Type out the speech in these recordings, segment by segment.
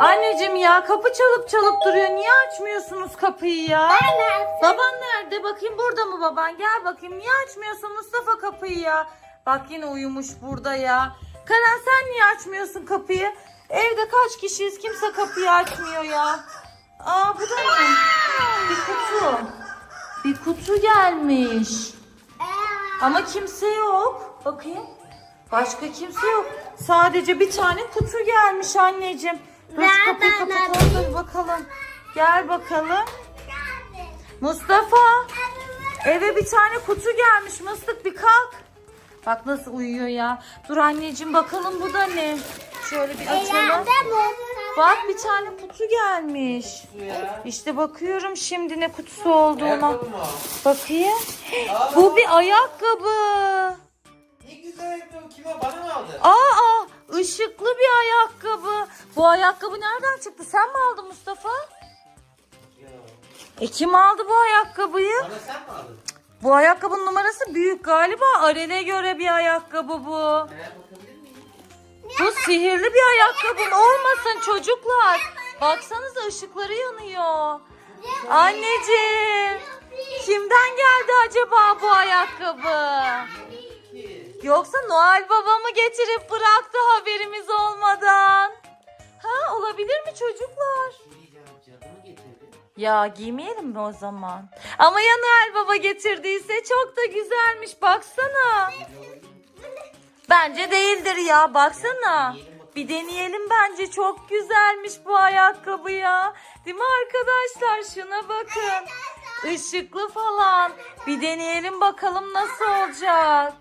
Anneciğim ya kapı çalıp çalıp duruyor. Niye açmıyorsunuz kapıyı ya? Baban nerede? Bakayım burada mı baban? Gel bakayım. Niye açmıyorsun Mustafa kapıyı ya? Bak yine uyumuş burada ya. Karan sen niye açmıyorsun kapıyı? Evde kaç kişiyiz? Kimse kapıyı açmıyor ya. Aa bu da ne? Bir kutu. Bir kutu gelmiş. Ama kimse yok. Bakayım. Başka kimse yok. Sadece bir tane kutu gelmiş anneciğim. Şu kapıyı kapatalım da bir bakalım. Gel bakalım. Mustafa. Eve bir tane kutu gelmiş. Mıstık bir kalk. Bak nasıl uyuyor ya. Dur anneciğim bakalım bu da ne? Şöyle bir açalım. Bak bir tane kutu gelmiş. İşte bakıyorum şimdi ne kutusu olduğuna. Bakayım. Bu bir ayakkabı. Ne güzel ayakkabı. Kime? Bana mı aldın? Aa, ışıklı bir ayakkabı. Bu ayakkabı nereden çıktı? Sen mi aldın Mustafa? E kim aldı bu ayakkabıyı? Bana sen mi aldın? Bu ayakkabının numarası büyük galiba. Arel'e göre bir ayakkabı bu. Miyim? Bu sihirli bir ayakkabı mı? olmasın çocuklar. Baksanıza ışıkları yanıyor. Anneciğim. Kimden geldi acaba bu ayakkabı? Yoksa Noel Baba mı getirip bıraktı haberimiz olmadan? Ha olabilir mi çocuklar? Ya giymeyelim mi o zaman? Ama ya Noel Baba getirdiyse çok da güzelmiş baksana. Bence değildir ya baksana. Bir deneyelim bence çok güzelmiş bu ayakkabı ya. Değil mi arkadaşlar şuna bakın. Işıklı falan. Bir deneyelim bakalım nasıl olacak.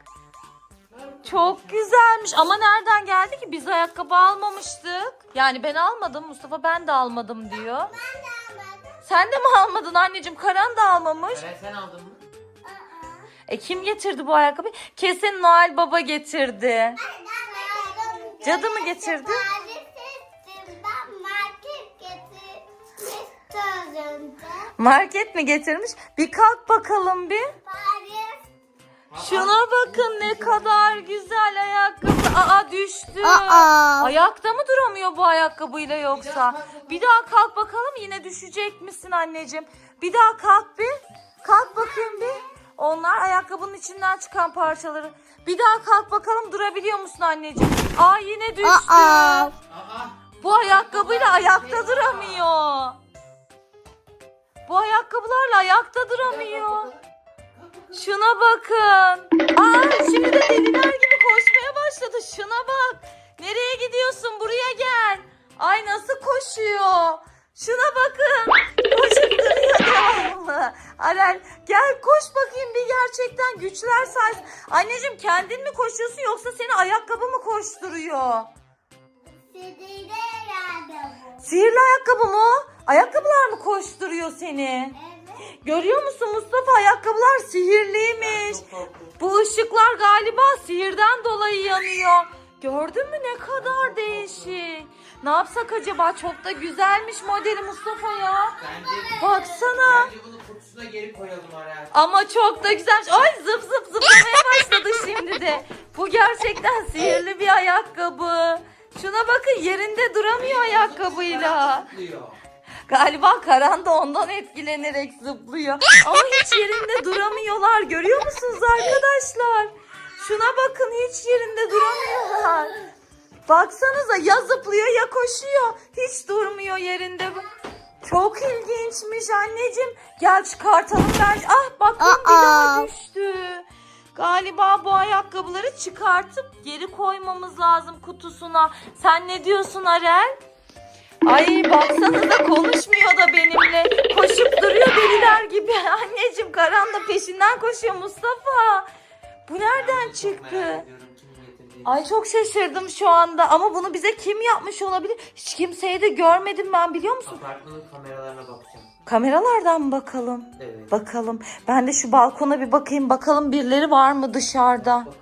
Çok güzelmiş ama nereden geldi ki biz ayakkabı almamıştık. Yani ben almadım Mustafa ben de almadım diyor. Sen de mi almadın anneciğim? Karan da almamış. Eren sen aldın mı? E kim getirdi bu ayakkabıyı? Kesin Noel Baba getirdi. Cadı mı getirdi? Market mi getirmiş? Bir kalk bakalım bir. Şuna bakın ne kadar güzel ayakkabı. Aa düştü. Ayakta mı duramıyor bu ayakkabıyla yoksa? Bir daha kalk bakalım yine düşecek misin anneciğim? Bir daha kalk bir. Kalk bakayım bir. Onlar ayakkabının içinden çıkan parçaları. Bir daha kalk bakalım durabiliyor musun anneciğim? Aa yine düştü. Aa. Bu ayakkabıyla ayakta duramıyor. Bu ayakkabılarla ayakta duramıyor. Şuna bakın. Aa şimdi de deliler gibi koşmaya başladı. Şuna bak. Nereye gidiyorsun? Buraya gel. Ay nasıl koşuyor. Şuna bakın. Koşup duruyor devamlı. Arel gel koş bakayım bir gerçekten güçler saysın. Anneciğim kendin mi koşuyorsun yoksa seni ayakkabı mı koşturuyor? Sihirli ayakkabı mı? Ayakkabılar mı koşturuyor seni? Görüyor musun Mustafa ayakkabılar sihirliymiş. Bu ışıklar galiba sihirden dolayı yanıyor. Gördün mü ne kadar değişik. Ne yapsak acaba? Çok da güzelmiş modeli Mustafa ya. Bence, Baksana. bence bunu kutusuna geri koyalım Eren. Ama çok da güzelmiş. Ay zıp zıp zıplamaya başladı şimdi de. Bu gerçekten sihirli bir ayakkabı. Şuna bakın yerinde duramıyor ayakkabıyla. Galiba Karan da ondan etkilenerek zıplıyor. Ama hiç yerinde duramıyorlar. Görüyor musunuz arkadaşlar? Şuna bakın hiç yerinde duramıyorlar. Baksanıza ya zıplıyor ya koşuyor. Hiç durmuyor yerinde. Çok ilginçmiş anneciğim. Gel çıkartalım ben. Ah bakın bir daha düştü. Galiba bu ayakkabıları çıkartıp geri koymamız lazım kutusuna. Sen ne diyorsun Arel? Ay baksanıza konuşmuyor da benimle. Koşup duruyor deliler gibi. Anneciğim Karan da peşinden koşuyor Mustafa. Bu nereden çıktı? Ay çok şaşırdım şu anda ama bunu bize kim yapmış olabilir? Hiç kimseyi de görmedim ben biliyor musun? Apartmanın kameralarına bakacağım. Kameralardan bakalım? Evet. Bakalım. Ben de şu balkona bir bakayım bakalım birileri var mı dışarıda? Bakalım.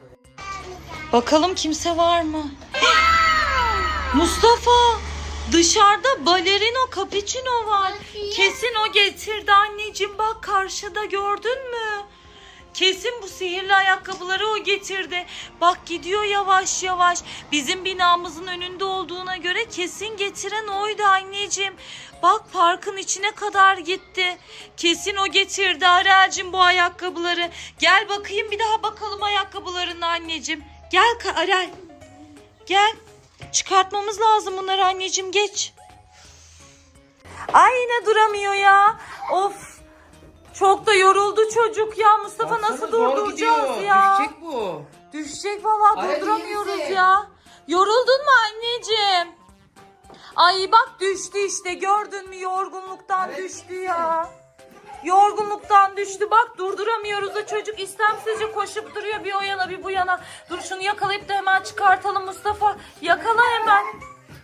Bakalım kimse var mı? Mustafa dışarıda balerino cappuccino var. Kesin o getirdi anneciğim bak karşıda gördün mü? Kesin bu sihirli ayakkabıları o getirdi. Bak gidiyor yavaş yavaş. Bizim binamızın önünde olduğuna göre kesin getiren oydu anneciğim. Bak parkın içine kadar gitti. Kesin o getirdi Arel'cim bu ayakkabıları. Gel bakayım bir daha bakalım ayakkabılarına anneciğim. Gel Arel. Gel. Çıkartmamız lazım bunları anneciğim geç. Ay yine duramıyor ya. Of. Çok da yoruldu çocuk ya. Mustafa Baksana, nasıl zor durduracağız gidiyor. ya? Düşecek bu. Düşecek Ay, iyi durduramıyoruz ya. Yoruldun mu anneciğim? Ay bak düştü işte gördün mü yorgunluktan Evet, düştü ya. Yorgunluktan düştü bak durduramıyoruz da çocuk istemsizce koşup duruyor bir o yana bir bu yana. Dur şunu yakalayıp da hemen çıkartalım Mustafa. Yakala hemen.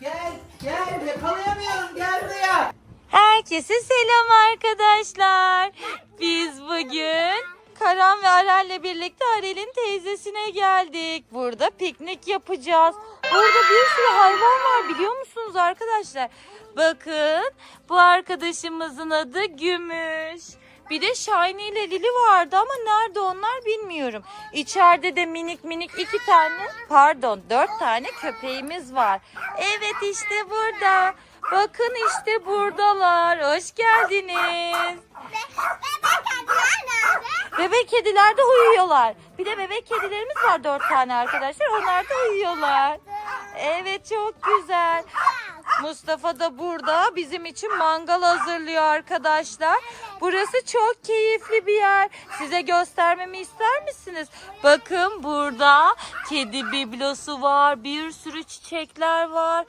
Gel gel yakalayamıyorum gel buraya. Herkese selam arkadaşlar. Biz bugün Karan ve Arel'le birlikte Arel'in teyzesine geldik. Burada piknik yapacağız. Burada bir sürü hayvan var biliyor musunuz arkadaşlar? Bakın bu arkadaşımızın adı Gümüş. Bir de Shiny ile Lili vardı ama nerede onlar bilmiyorum. İçeride de minik minik iki tane pardon dört tane köpeğimiz var. Evet işte burada. Bakın işte buradalar. Hoş geldiniz. Bebek kediler de uyuyorlar. Bir de bebek kedilerimiz var dört tane arkadaşlar. Onlar da uyuyorlar. Evet çok güzel. Mustafa da burada bizim için mangal hazırlıyor arkadaşlar. Burası çok keyifli bir yer. Size göstermemi ister misiniz? Bakın burada kedi biblosu var. Bir sürü çiçekler var.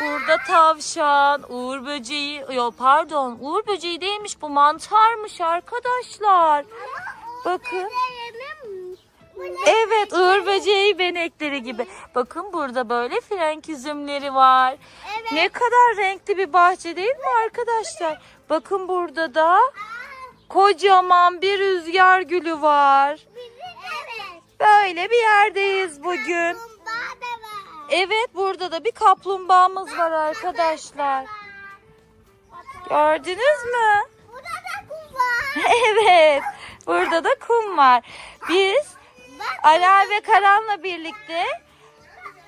Burada tavşan, uğur böceği, yok pardon uğur böceği değilmiş bu mantarmış arkadaşlar. Bakın. Evet benekleri gibi. Bakın burada böyle frenk üzümleri var. Ne kadar renkli bir bahçe değil mi arkadaşlar? Bakın burada da kocaman bir rüzgar gülü var. Böyle bir yerdeyiz bugün. Evet burada da bir kaplumbağamız var arkadaşlar. Gördünüz mü? Evet. Burada da kum var. Biz Ara ve Karan'la birlikte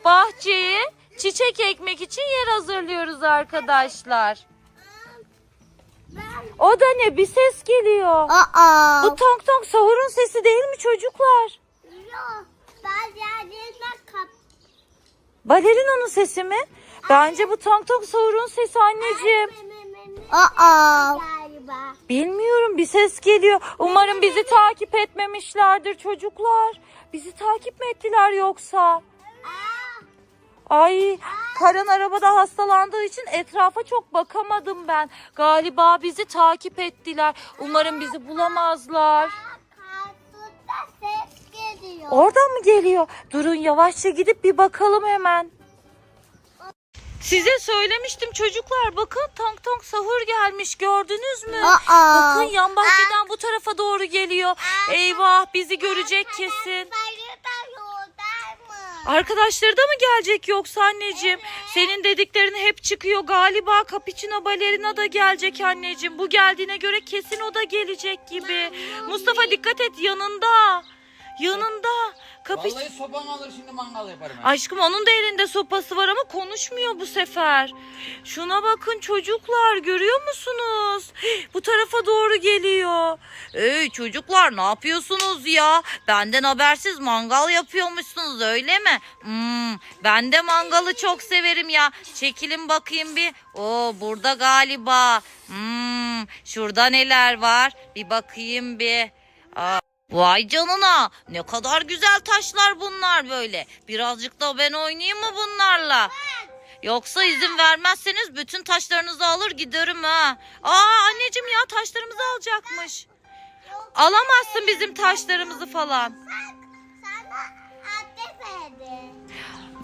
bahçeyi çiçek ekmek için yer hazırlıyoruz arkadaşlar. O da ne? Bir ses geliyor. Aa. Bu tong tong sahurun sesi değil mi çocuklar? Yok. Ben yerlerine kap. Balerina'nın sesi mi? Bence bu tong tong sahurun sesi anneciğim. Aa. Galiba. Bilmiyorum bir ses geliyor. Umarım bizi takip etmemişlerdir çocuklar. Bizi takip mi ettiler yoksa? Ay Karan arabada hastalandığı için etrafa çok bakamadım ben. Galiba bizi takip ettiler. Umarım bizi bulamazlar. Ses geliyor. Oradan mı geliyor? Durun yavaşça gidip bir bakalım hemen. Size söylemiştim çocuklar. Bakın tong tong sahur gelmiş gördünüz mü? Aa. Bakın yan bahçeden bu tarafa doğru geliyor. Eyvah bizi görecek kesin. Arkadaşları da mı gelecek yoksa anneciğim? Senin dediklerin hep çıkıyor. Galiba Capuchino Balerina da gelecek anneciğim. Bu geldiğine göre kesin o da gelecek gibi. Mustafa dikkat et yanında. Yanında. Capuch- Vallahi sopam alır şimdi mangal yaparım. ben. Aşkım onun da elinde sopası var ama konuşmuyor bu sefer. Şuna bakın çocuklar görüyor musunuz? Bu tarafa doğru geliyor. Ey çocuklar ne yapıyorsunuz ya? Benden habersiz mangal yapıyormuşsunuz öyle mi? Hmm, ben de mangalı çok severim ya. Çekilin bakayım bir. Oo burada galiba. Hmm, şurada neler var? Bir bakayım bir. Vay canına ne kadar güzel taşlar bunlar böyle. Birazcık da ben oynayayım mı bunlarla? Yoksa izin vermezseniz bütün taşlarınızı alır giderim ha. Aa anneciğim ya taşlarımızı alacakmış. Alamazsın bizim taşlarımızı falan.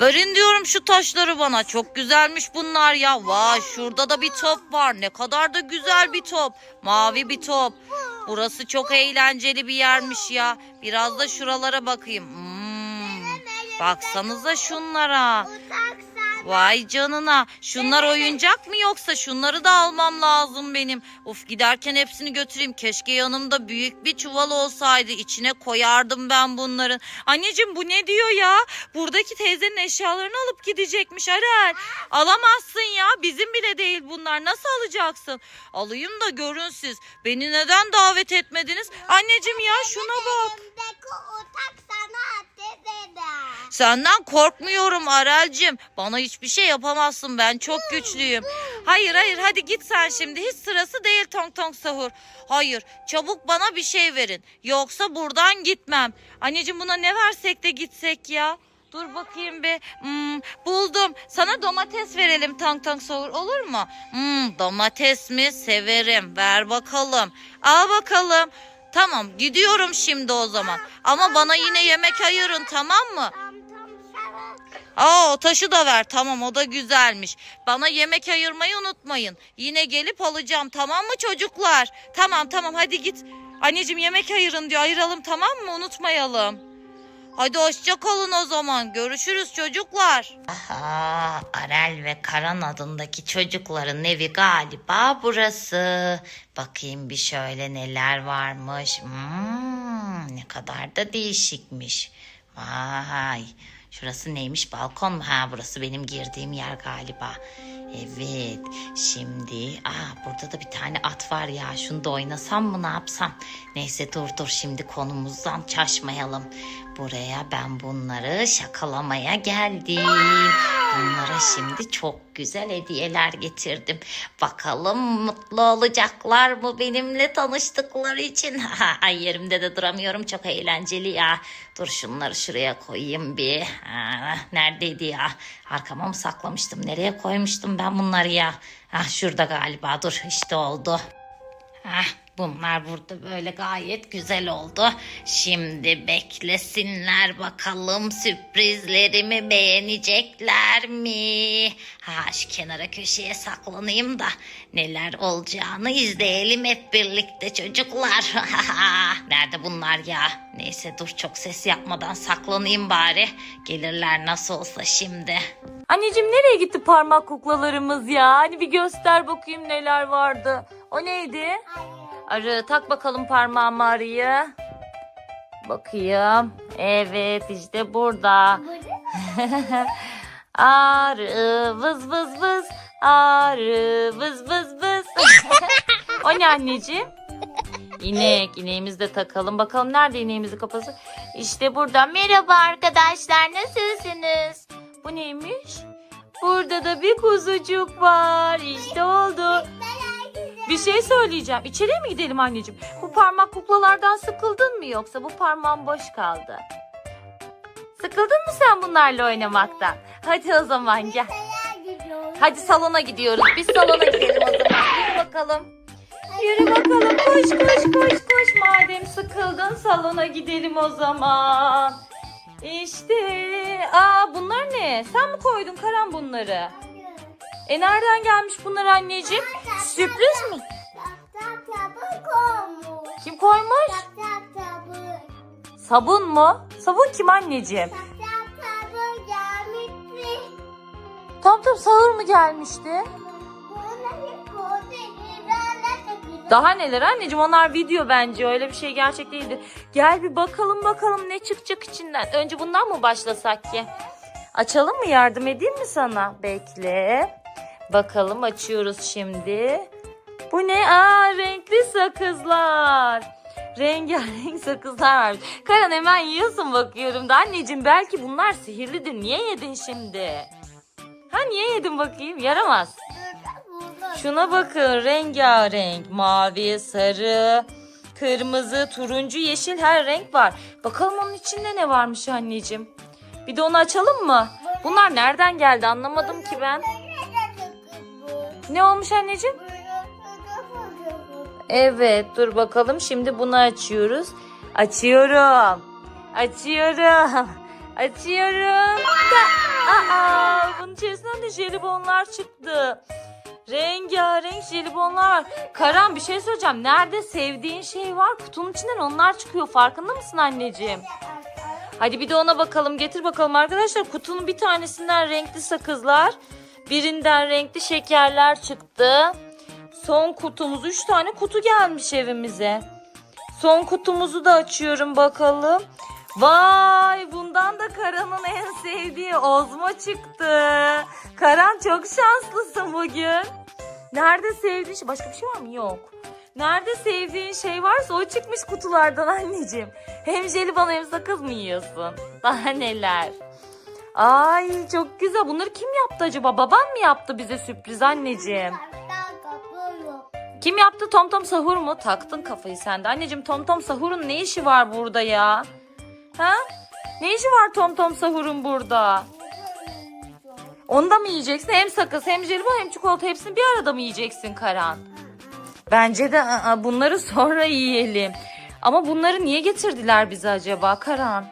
Verin diyorum şu taşları bana. Çok güzelmiş bunlar ya. Vay şurada da bir top var. Ne kadar da güzel bir top. Mavi bir top. Burası çok eğlenceli bir yermiş ya. Biraz da şuralara bakayım. Hmm. Baksanıza şunlara. Vay canına. Şunlar oyuncak mı yoksa şunları da almam lazım benim. Of giderken hepsini götüreyim. Keşke yanımda büyük bir çuval olsaydı. İçine koyardım ben bunların. Anneciğim bu ne diyor ya? Buradaki teyzenin eşyalarını alıp gidecekmiş Arel. Alamazsın ya. Bizim bile değil bunlar. Nasıl alacaksın? Alayım da görün siz. Beni neden davet etmediniz? Anneciğim ya şuna bak. Utak sana eder. Senden korkmuyorum Arel'cim. Bana hiçbir şey yapamazsın. Ben çok güçlüyüm. Hayır hayır hadi git sen şimdi. Hiç sırası değil tong tong sahur. Hayır çabuk bana bir şey verin. Yoksa buradan gitmem. Anneciğim buna ne versek de gitsek ya. Dur bakayım bir. Hmm, buldum. Sana domates verelim tong tong sahur olur mu? Hmm, domates mi? Severim. Ver bakalım. Al bakalım. Tamam gidiyorum şimdi o zaman. Ama bana yine yemek ayırın tamam mı? Aa o taşı da ver tamam o da güzelmiş. Bana yemek ayırmayı unutmayın. Yine gelip alacağım tamam mı çocuklar? Tamam tamam hadi git. Anneciğim yemek ayırın diyor ayıralım tamam mı unutmayalım. Hadi hoşça kalın o zaman. Görüşürüz çocuklar. Aha, Arel ve Karan adındaki çocukların evi galiba burası. Bakayım bir şöyle neler varmış. Hmm, ne kadar da değişikmiş. Vay. Şurası neymiş balkon mu? Ha burası benim girdiğim yer galiba. Evet. Şimdi aa burada da bir tane at var ya. Şunu da oynasam mı ne yapsam? Neyse dur dur şimdi konumuzdan şaşmayalım. Buraya ben bunları şakalamaya geldim. Bunlara şimdi çok güzel hediyeler getirdim. Bakalım mutlu olacaklar mı benimle tanıştıkları için? Ay yerimde de duramıyorum çok eğlenceli ya. Dur şunları şuraya koyayım bir. Ha, neredeydi ya? Arkama mı saklamıştım? Nereye koymuştum ben bunları ya? Ha, şurada galiba dur işte oldu. Heh, bunlar burada böyle gayet güzel oldu. Şimdi beklesinler bakalım sürprizlerimi beğenecekler mi? Ha şu kenara köşeye saklanayım da neler olacağını izleyelim hep birlikte çocuklar. Nerede bunlar ya? Neyse dur çok ses yapmadan saklanayım bari. Gelirler nasıl olsa şimdi. Anneciğim nereye gitti parmak kuklalarımız ya? Hani bir göster bakayım neler vardı. O neydi? Arı tak bakalım parmağıma arıyı. Bakayım. Evet işte burada. Arı vız vız vız. Arı vız vız vız. o ne anneciğim? İnek. İneğimizi de takalım. Bakalım nerede ineğimizin kafası? İşte burada. Merhaba arkadaşlar. Nasılsınız? Bu neymiş? Burada da bir kuzucuk var. İşte oldu. Bir şey söyleyeceğim. İçeriye mi gidelim anneciğim? Bu parmak kuklalardan sıkıldın mı yoksa bu parmağın boş kaldı? Sıkıldın mı sen bunlarla oynamaktan? Hadi o zaman gel. Hadi salona gidiyoruz. Biz salona gidelim o zaman. Yürü bakalım. Yürü bakalım. Koş koş koş koş. Madem sıkıldın salona gidelim o zaman. İşte. Aa bunlar ne? Sen mi koydun Karan bunları? E nereden gelmiş bunlar anneciğim? Sürpriz mi? Kim koymuş? Sabun mu? Sabun kim anneciğim? Tam tam sahur mu gelmişti? Daha neler anneciğim onlar video bence öyle bir şey gerçek değildi. Gel bir bakalım bakalım ne çıkacak içinden. Önce bundan mı başlasak ki? Açalım mı yardım edeyim mi sana? Bekle. Bakalım açıyoruz şimdi. Bu ne? Aa renkli sakızlar. Rengarenk sakızlar var. Karan hemen yiyorsun bakıyorum da anneciğim belki bunlar sihirlidir. Niye yedin şimdi? Ha niye yedin bakayım? Yaramaz. Şuna bakın rengarenk mavi, sarı, kırmızı, turuncu, yeşil her renk var. Bakalım onun içinde ne varmış anneciğim. Bir de onu açalım mı? Bunlar nereden geldi anlamadım ki ben. Ne olmuş anneciğim? Evet dur bakalım şimdi bunu açıyoruz. Açıyorum. Açıyorum. Açıyorum. Da- Aa, bunun içerisinden de jelibonlar çıktı. Rengarenk jelibonlar. Karan bir şey söyleyeceğim. Nerede sevdiğin şey var kutunun içinden onlar çıkıyor. Farkında mısın anneciğim? Hadi bir de ona bakalım. Getir bakalım arkadaşlar. Kutunun bir tanesinden renkli sakızlar. Birinden renkli şekerler çıktı. Son kutumuz. Üç tane kutu gelmiş evimize. Son kutumuzu da açıyorum bakalım. Vay bundan da Karan'ın en sevdiği Ozmo çıktı. Karan çok şanslısın bugün. Nerede sevdiğin şey? Başka bir şey var mı? Yok. Nerede sevdiğin şey varsa o çıkmış kutulardan anneciğim. Hem jelibon hem sakız mı yiyorsun? Daha neler? Ay çok güzel. Bunları kim yaptı acaba? Baban mı yaptı bize sürpriz anneciğim? Kim yaptı? Tom Tom Sahur mu? Taktın kafayı sen de. Anneciğim Tom Tom Sahur'un ne işi var burada ya? Ha? Ne işi var Tom Tom Sahur'un burada? Onu da mı yiyeceksin? Hem sakız hem jelibon hem çikolata hepsini bir arada mı yiyeceksin Karan? Bence de aa, bunları sonra yiyelim. Ama bunları niye getirdiler bize acaba Karan?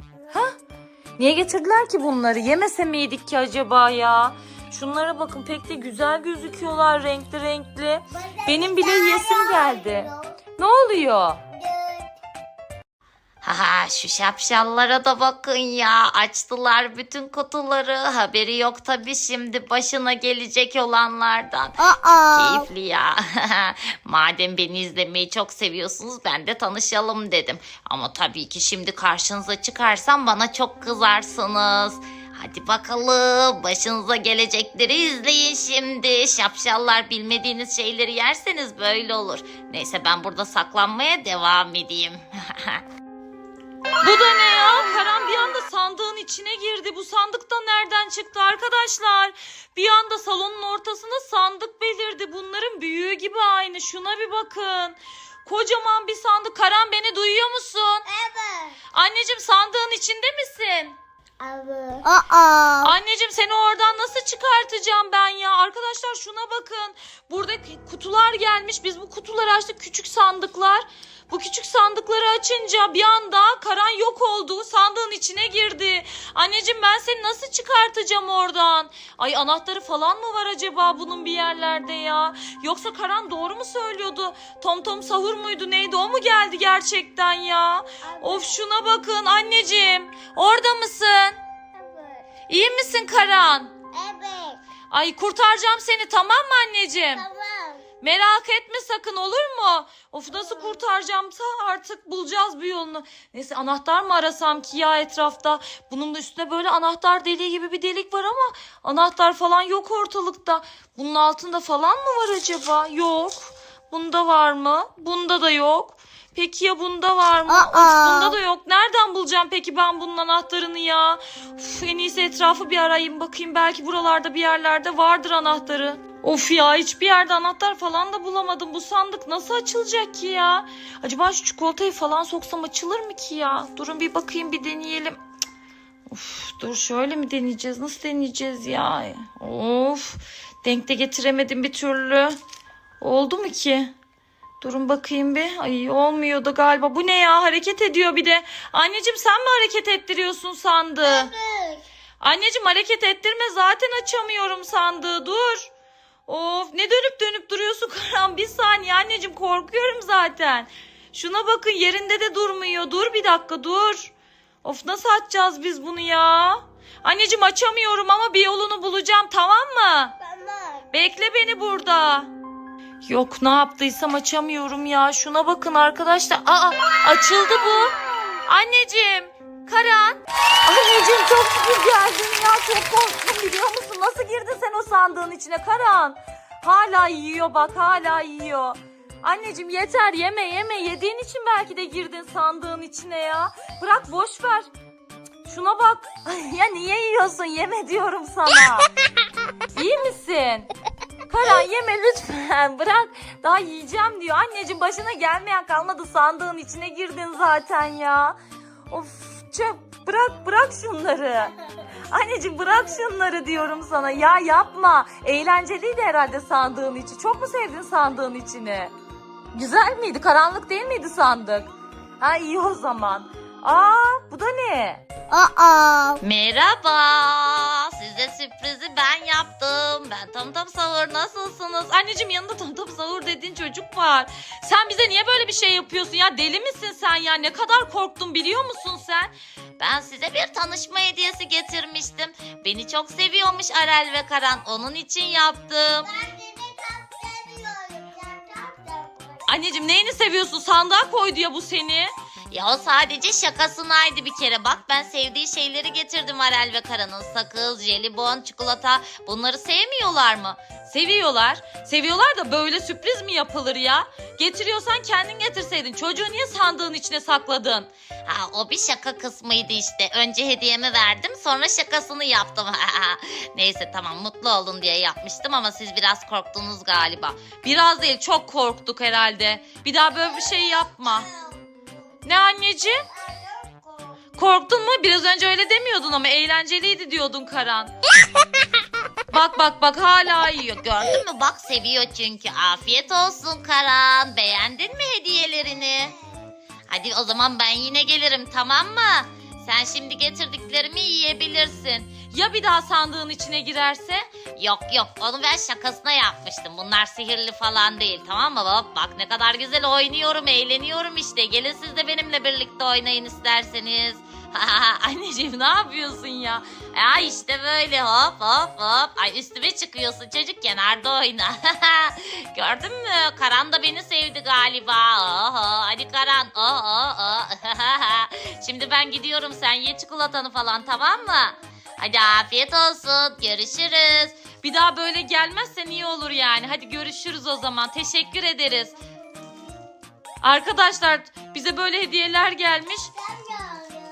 Niye getirdiler ki bunları? Yemese miydik ki acaba ya? Şunlara bakın pek de güzel gözüküyorlar renkli renkli. Benim bile yesim geldi. Ne oluyor? Haha şu şapşallara da bakın ya açtılar bütün kutuları haberi yok tabi şimdi başına gelecek olanlardan. Aa. Keyifli ya. Madem beni izlemeyi çok seviyorsunuz ben de tanışalım dedim. Ama tabii ki şimdi karşınıza çıkarsam bana çok kızarsınız. Hadi bakalım başınıza gelecekleri izleyin şimdi. Şapşallar bilmediğiniz şeyleri yerseniz böyle olur. Neyse ben burada saklanmaya devam edeyim. Bu da ne ya? Karan bir anda sandığın içine girdi. Bu sandık da nereden çıktı arkadaşlar? Bir anda salonun ortasında sandık belirdi. Bunların büyüğü gibi aynı. Şuna bir bakın. Kocaman bir sandık. Karan beni duyuyor musun? Evet. Anneciğim sandığın içinde misin? Evet. Aa. Anneciğim seni oradan nasıl çıkartacağım ben ya? Arkadaşlar şuna bakın. Burada kutular gelmiş. Biz bu kutuları açtık. Küçük sandıklar. Bu küçük sandıkları açınca bir anda Karan yok oldu. Sandığın içine girdi. Anneciğim ben seni nasıl çıkartacağım oradan? Ay anahtarı falan mı var acaba bunun bir yerlerde ya? Yoksa Karan doğru mu söylüyordu? Tom Tom sahur muydu neydi? O mu geldi gerçekten ya? Of şuna bakın anneciğim. Orada mısın? Evet. İyi misin Karan? Evet. Ay kurtaracağım seni tamam mı anneciğim? Tamam. Merak etme sakın olur mu? Of nasıl kurtaracağımsa artık bulacağız bir yolunu. Neyse anahtar mı arasam ki ya etrafta? Bunun da üstünde böyle anahtar deliği gibi bir delik var ama anahtar falan yok ortalıkta. Bunun altında falan mı var acaba? Yok. Bunda var mı? Bunda da yok. Peki ya bunda var mı? Aa. bunda da yok. Nereden bulacağım peki ben bunun anahtarını ya? Uf, en iyisi etrafı bir arayayım bakayım. Belki buralarda bir yerlerde vardır anahtarı. Of ya hiçbir yerde anahtar falan da bulamadım. Bu sandık nasıl açılacak ki ya? Acaba şu çikolatayı falan soksam açılır mı ki ya? Durun bir bakayım bir deneyelim. Of dur şöyle mi deneyeceğiz? Nasıl deneyeceğiz ya? Of denk de getiremedim bir türlü. Oldu mu ki? Durun bakayım bir. Ay olmuyordu galiba. Bu ne ya? Hareket ediyor bir de. Anneciğim sen mi hareket ettiriyorsun sandığı? Evet. Anneciğim hareket ettirme zaten açamıyorum sandığı dur. Of ne dönüp dönüp duruyorsun Karan bir saniye anneciğim korkuyorum zaten. Şuna bakın yerinde de durmuyor dur bir dakika dur. Of nasıl açacağız biz bunu ya? Anneciğim açamıyorum ama bir yolunu bulacağım tamam mı? Tamam. Bekle beni burada. Yok ne yaptıysam açamıyorum ya. Şuna bakın arkadaşlar. Aa açıldı bu. Anneciğim. Karan. Anneciğim çok şükür geldin ya. Çok korktum biliyor musun? Nasıl girdin sen o sandığın içine Karan? Hala yiyor bak hala yiyor. Anneciğim yeter yeme yeme. Yediğin için belki de girdin sandığın içine ya. Bırak boş ver. Şuna bak. ya niye yiyorsun? Yeme diyorum sana. İyi misin? Karan yeme lütfen bırak. Daha yiyeceğim diyor. Anneciğim başına gelmeyen kalmadı sandığın içine girdin zaten ya. Of çöp bırak bırak şunları. Anneciğim bırak şunları diyorum sana. Ya yapma. Eğlenceliydi herhalde sandığın içi. Çok mu sevdin sandığın içini? Güzel miydi? Karanlık değil miydi sandık? Ha iyi o zaman. Aa da ne? Aa. Merhaba. Size sürprizi ben yaptım. Ben Tam Tam Sahur nasılsınız? Anneciğim yanında Tam Tam Sahur dediğin çocuk var. Sen bize niye böyle bir şey yapıyorsun ya? Deli misin sen ya? Ne kadar korktum biliyor musun sen? Ben size bir tanışma hediyesi getirmiştim. Beni çok seviyormuş Arel ve Karan. Onun için yaptım. Ben seni çok seviyorum. Anneciğim neyini seviyorsun? Sandığa koydu ya bu seni. Ya o sadece şakasınaydı bir kere. Bak ben sevdiği şeyleri getirdim Arel ve Karan'ın. Sakız, jelibon, çikolata. Bunları sevmiyorlar mı? Seviyorlar. Seviyorlar da böyle sürpriz mi yapılır ya? Getiriyorsan kendin getirseydin. Çocuğu niye sandığın içine sakladın? Ha o bir şaka kısmıydı işte. Önce hediyemi verdim sonra şakasını yaptım. Neyse tamam mutlu olun diye yapmıştım ama siz biraz korktunuz galiba. Biraz değil çok korktuk herhalde. Bir daha böyle bir şey yapma. Ne anneciğim? Korktun mu? Biraz önce öyle demiyordun ama eğlenceliydi diyordun Karan. bak bak bak hala yiyor. Gördün mü? Bak seviyor çünkü. Afiyet olsun Karan. Beğendin mi hediyelerini? Hadi o zaman ben yine gelirim tamam mı? Sen şimdi getirdiklerimi yiyebilirsin. Ya bir daha sandığın içine girerse? Yok yok onu ben şakasına yapmıştım. Bunlar sihirli falan değil tamam mı? Bak, bak ne kadar güzel oynuyorum eğleniyorum işte. Gelin siz de benimle birlikte oynayın isterseniz. Anneciğim ne yapıyorsun ya? Ya işte böyle hop hop hop. Ay üstüme çıkıyorsun çocuk kenarda oyna. Gördün mü? Karan da beni sevdi galiba. Oho, hadi Karan. Oho, oho. Şimdi ben gidiyorum sen ye çikolatanı falan tamam mı? Hadi afiyet olsun. Görüşürüz. Bir daha böyle gelmezsen iyi olur yani. Hadi görüşürüz o zaman. Teşekkür ederiz. Arkadaşlar bize böyle hediyeler gelmiş.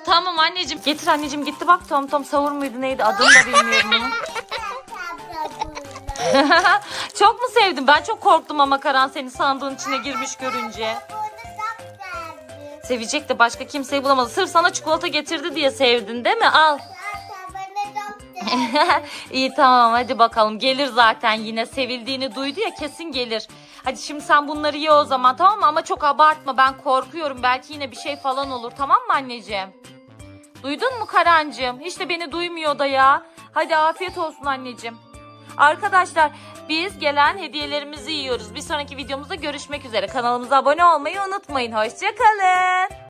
Tamam anneciğim. Getir anneciğim gitti bak Tom Tom savur muydu neydi adını da bilmiyorum onun. çok mu sevdin? Ben çok korktum ama Karan seni sandığın içine girmiş görünce. Sevecek de başka kimseyi bulamadı. Sırf sana çikolata getirdi diye sevdin değil mi? Al. İyi tamam hadi bakalım. Gelir zaten yine sevildiğini duydu ya kesin gelir. Hadi şimdi sen bunları ye o zaman tamam mı? Ama çok abartma ben korkuyorum. Belki yine bir şey falan olur tamam mı anneciğim? Duydun mu Karancığım? Hiç de beni duymuyor da ya. Hadi afiyet olsun anneciğim. Arkadaşlar biz gelen hediyelerimizi yiyoruz. Bir sonraki videomuzda görüşmek üzere. Kanalımıza abone olmayı unutmayın. Hoşçakalın.